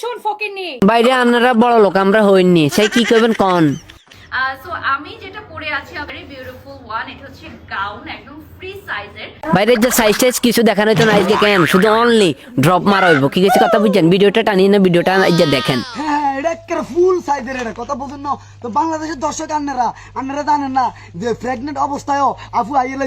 শোন ফকিনি বাইরে আপনারা বড় লোক আমরা হইনি। সেই কি করবেন কন? সো আমি যেটা পরে আছি বিউটিফুল ওয়ান এটা হচ্ছে গাউন একদম ফ্রি সাইজের বাইরে যে সাইজ টাইজ কিছু দেখানো হইতো না আজকে কেন? শুধু অনলি ড্রপ মারা হইব। কি কিছু কথা বুঝছেন? ভিডিওটা টানিয়ে না ভিডিওটা আজকে দেখেন। তো বাংলাদেশের দর্শক আন্নারা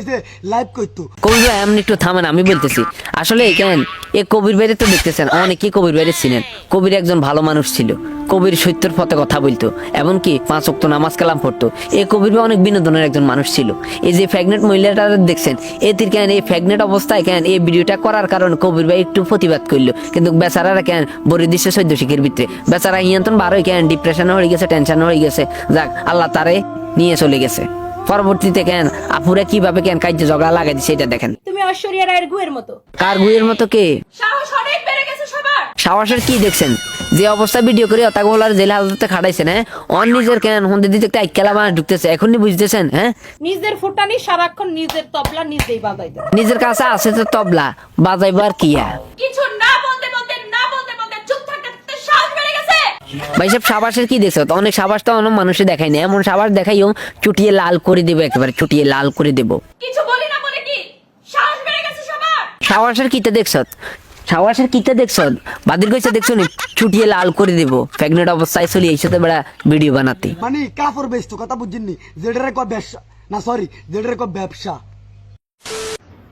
যে লাইভ করতো কবির ভাই এমনি একটু থামেন, আমি বলতেছি। আসলে কেন এ কবির বাইরে তো দেখতেছেন, অনেকেই কবির বাইরে ছিলেন কবির একজন ভালো মানুষ ছিল। কবির সত্যের পথে কথা বলতো এমনকি পাঁচ অক্ত নামাজ কালাম পড়তো। এই কবির অনেক বিনোদনের একজন মানুষ ছিল। এই যে প্রেগনেন্ট মহিলাটা দেখছেন এতির কেন এই প্রেগনেন্ট অবস্থায় কেন এই ভিডিওটা করার কারণে কবির ভাই একটু প্রতিবাদ করল। কিন্তু বেচারারা কেন বড় দৃশ্য সৈদ্য শিখের ভিতরে। বেচারা ইয়ন্তন বারোই কেন ডিপ্রেশন হয়ে গেছে টেনশন হয়ে গেছে। যাক আল্লাহ তারে নিয়ে চলে গেছে। পরবর্তীতে কেন আপুরা কীভাবে কেন কার্য ঝগড়া লাগাই দিছে এটা দেখেন। তুমি ঐশ্বরিয়া রায়ের গুয়ের মতো। কার গুয়ের মতো কে? সাহস অনেক বেড়ে গেছে সবার। সাহসের কি দেখছেন? যে অবস্থা ভিডিও করে অতাক বলার জেল হাজতে খাড়াইছেন হ্যাঁ অন নিজের কেন হন্দি দিতে একটা আইকেলা মাছ ঢুকতেছে এখনই বুঝতেছেন হ্যাঁ? নিজের ফুটানি সারাক্ষণ নিজের তবলা নিজেই বাজাইতে নিজের কাছে আছে তো তবলা বাজাইবো আর কি আর? কিছু না বলতে বলতে না বলতে বলতে চুপ থাকতে সাহস বেড়ে গেছে। ভাই সব সাবাসের কি দেখছ? তো অনেক সাবাস তো অনেক মানুষে দেখায় না এমন সাবাস দেখাইও চুটিয়ে লাল করে দেবো একেবারে চুটিয়ে লাল করে দেবো। কিছু বলি না বলে কি? সাহস বেড়ে গেছে সবার। সাবাসের কিতে দেখছ? সাবাসের কিতে দেখছ বাদির কইছে দেখছ নি চুটিয়ে লাল করে দেবো। প্রেগনেন্ট অবস্থায় চলে এই সাথে বেড়া ভিডিও বানাতে। মানে কাপড় বেচতো কথা বুঝছেননি যেটারে কয় ব্যবসা? না সরি যেটারে কয় ব্যবসা?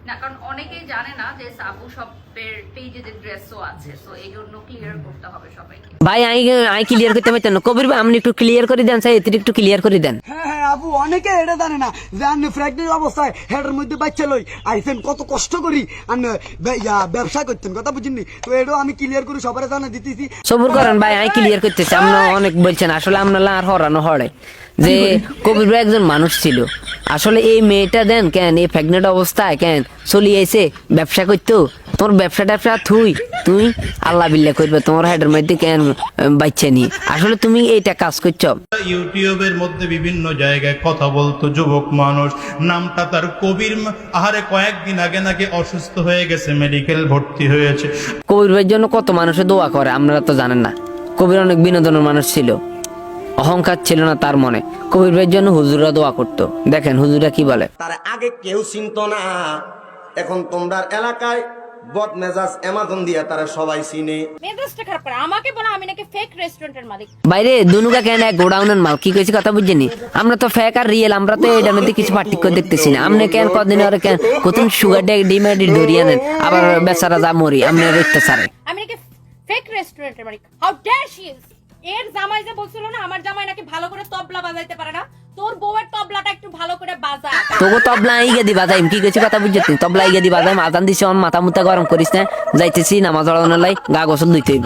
না কারণ অনেকেই জানে না যে সাবু শপের পেজে যে ড্রেসও আছে সো এই জন্য ক্লিয়ার করতে হবে সবাইকে। ভাই আই আই ক্লিয়ার করতে পারতেন না। কবির ভাই আপনি একটু ক্লিয়ার করে দেন স্যার এতে একটু ক্লিয়ার করে দেন। হ্যাঁ হ্যাঁ আপু অনেকে এটা জানে না যে আপনি প্রেগনেন্ট অবস্থায় হেডের মধ্যে বাচ্চা লই আইসেন কত কষ্ট করি আপনি ব্যবসা করতেন কথা বুঝিনি তো এটাও আমি ক্লিয়ার করি সবার জানা দিতেছি। সবুর করেন ভাই আমি ক্লিয়ার করতেছি আমরা অনেক বলছেন আসলে আপনারা আর হরানো হরে যে কবির ভাই একজন মানুষ ছিল আসলে এই মেয়েটা দেন কেন এই প্রেগনেন্ট অবস্থায় কেন চলি আইছে ব্যবসা করতো? তোর ব্যবসা ট্যাবসা থুই তুই আল্লাহ বিল্লাহ করবে তোমার হেডের মধ্যে কেন বাচ্চা নিয়ে আসলে তুমি এইটা কাজ করছ। ইউটিউবের মধ্যে বিভিন্ন জায়গায় কথা বলতো যুবক মানুষ নামটা তার কবির আহারে কয়েকদিন আগে নাকি অসুস্থ হয়ে গেছে মেডিকেল ভর্তি হয়েছে। কবির ভাইয়ের জন্য কত মানুষে দোয়া করে আমরা তো জানেন না। কবির অনেক বিনোদনের মানুষ ছিল। অহংকার ছিল না তার মনে। কবির ভাইয়ের জন্য হুজুরা দোয়া করতো। দেখেন হুজুরা কি বলে? তার আগে কেউ চিনত না। এখন তোমরা এলাকায় বদ মেজাজ অ্যামাজন দিয়া তারা সবাই চিনে। মেজাজটা খারাপ করে। আমাকে বলো আমি নাকি ফেক রেস্টুরেন্টের মালিক। বাইরে দুনুকা কেন এক গোডাউনের মাল? কি কইছি কথা বুঝছেনি আমরা তো ফেক আর রিয়েল আমরা তো এটার মধ্যে কিছু পার্থক্য দেখতেছি না। আপনি কেন কদিন আর কেন কতদিন সুগার ডে ডিমান্ড ধরিয়ে নেন আবার বেচারা যা মরি আপনি অত্যাচারে আমি নাকি ফেক রেস্টুরেন্টের মালিক। হাউ ডেয়ার শি ইজ এর জামাই যে বলছিল না, আমার জামাই নাকি ভালো করে তবলা বাজাইতে পারে না। তোর বউয়ের তবলাটা একটু ভালো করে বাজা। তোকে তবলা আইগে দি বাজাইম কি কইছি কথা বুঝছি তবলা আইগে দি বাজাইম আজান দিছি অন মাথা মুতা গরম করিস না। যাইতেছি নামাজ পড়ানোর লাই, গা গোসল ধুইতে হইব।